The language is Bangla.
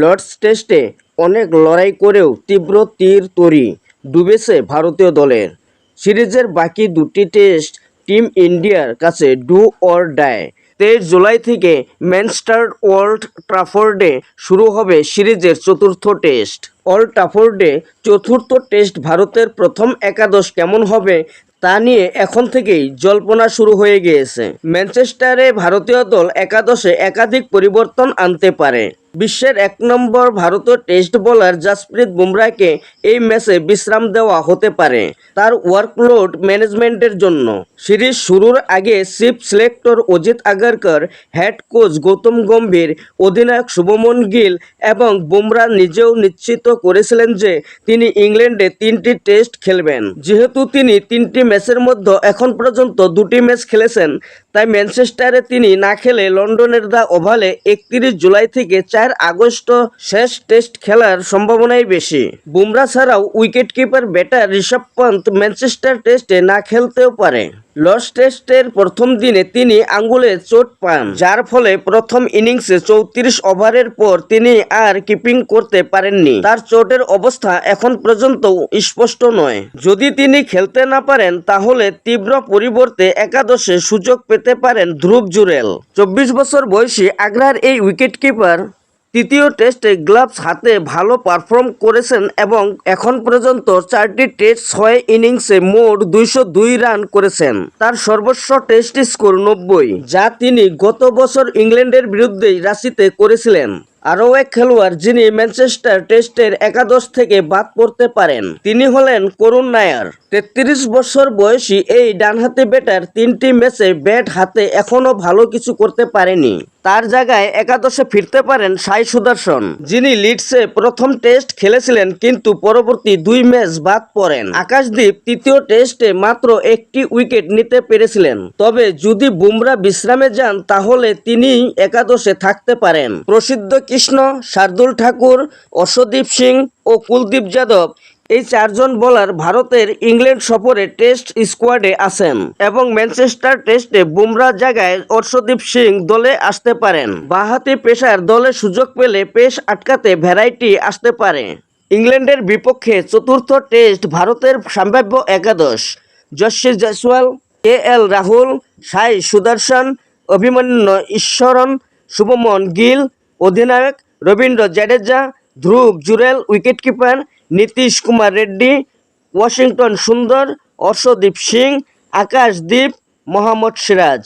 লর্ডস টেস্টে অনেক লড়াই করেও তীব্র তীর তরি ডুবেছে ভারতীয় দলের। সিরিজের বাকি দুটি টেস্ট টিম ইন্ডিয়ার কাছে ডু অর ডায় তেইশ জুলাই থেকে ম্যানস্টার ওয়ার্ল্ড ট্রাফোর্ডে শুরু হবে সিরিজের চতুর্থ টেস্ট। অল ট্রাফোর্ডে চতুর্থ টেস্ট ভারতের প্রথম একাদশ কেমন হবে তা নিয়ে এখন থেকেই জল্পনা শুরু হয়ে গিয়েছে। ম্যানচেস্টারে ভারতীয় দল একাদশে একাধিক পরিবর্তন আনতে পারে। বিশ্বের এক নম্বর ভারতীয় টেস্ট বোলার জাসপ্রীত বুমরাকে এই ম্যাচে বিশ্রাম দেওয়া হতে পারে তার ওয়ার্কলোড ম্যানেজমেন্টের জন্য। সিরিজ শুরুর আগে chief selector Ajit Agarkar head coach Gautam Gambhir, অধিনায়ক শুভমন গিল এবং বুমরা নিজেও নিশ্চিত করেছিলেন যে তিনি ইংল্যান্ডে তিনটি টেস্ট খেলবেন। যেহেতু তিনি তিনটি ম্যাচের মধ্যে এখন পর্যন্ত দুটি ম্যাচ খেলেছেন তাই ম্যানচেস্টারে তিনি না খেলে লন্ডনের দা ওভালে একত্রিশ জুলাই থেকে চার আগস্ট শেষ টেস্ট খেলার সম্ভাবনাই বেশি। বুমরা ছাড়াও wicket keeper batter Rishabh Pant Manchester টেস্টে না খেলতেও পারে। লস টেস্টের প্রথম দিনে তিনি আঙ্গুলে চোট পান, যার ফলে প্রথম ইনিংসে চৌত্রিশ ওভারের পর তিনি আর কিপিং করতে পারেননি। তার চোটের অবস্থা এখন পর্যন্ত স্পষ্ট নয়। যদি তিনি খেলতে না পারেন, তাহলে তীব্র পরিবর্তে একাদশে সুযোগ পেতে পারেন ধ্রুব জুরেল। চব্বিশ বছর বয়সী আগ্রার এই উইকেট কিপার তৃতীয় টেস্টে গ্লাভস হাতে ভালো পারফর্ম করেছেন এবং এখন পর্যন্ত চারটি টেস্ট ছয় ইনিংসে মোট দুইশো দুই রান করেছেন। তার সর্বোচ্চ টেস্ট স্কোর নব্বই, যা তিনি গত বছর ইংল্যান্ডের বিরুদ্ধেই রাশিতে করেছিলেন। আরও এক খেলোয়াড় যিনি ম্যানচেস্টার টেস্টের একাদশ থেকে বাদ পড়তে পারেন। তিনি হলেন করুণ নায়ার। তেত্রিশ বছর বয়সী এই ডানহাতি ব্যাটার তিনটি ম্যাচে ব্যাট হাতে এখনও ভালো কিছু করতে পারেনি। তার জায়গায় একাদশে ফিরতে পারেন সাই সুদর্শন, যিনি লিডসে প্রথম টেস্ট খেলেছিলেন কিন্তু পরবর্তী দুই ম্যাচ বাদ পড়েন। আকাশদ্বীপ তৃতীয় টেস্টে মাত্র একটি উইকেট নিতে পেরেছিলেন। তবে যদি বুমরা বিশ্রামে যান, তাহলে তিনি একাদশে থাকতে পারেন। প্রসিদ্ধ কৃষ্ণ শার্দুল ঠাকুর, অশ্বদীপ সিং ও কুলদীপ যাদব। এই চারজন বোলার ভারতের ইংল্যান্ড সফরে টেস্ট স্কোয়াডে আছেন এবং ম্যানচেস্টার টেস্টে বুমরার জায়গায় অর্শদীপ সিং দলে আসতে পারেন। বাহাতি পেশার দলে সুযোগ পেলে পেশ আটকাতে ভ্যারাইটি আসতে পারে। ইংল্যান্ডের বিপক্ষে চতুর্থ টেস্ট ভারতের সম্ভাব্য একাদশ। যশস্বী জয়সওয়াল কে এল রাহুল, সাই সুদর্শন, অভিমন্যু ঈশ্বরন, শুভমন গিল অধিনায়ক রবীন্দ্র জাডেজা, ধ্রুব জুরেল, উইকেটকিপার নীতিশ কুমার রেড্ডি, ওয়াশিংটন সুন্দর, অর্শদীপ সিং, আকাশদীপ, মোহাম্মদ সিরাজ।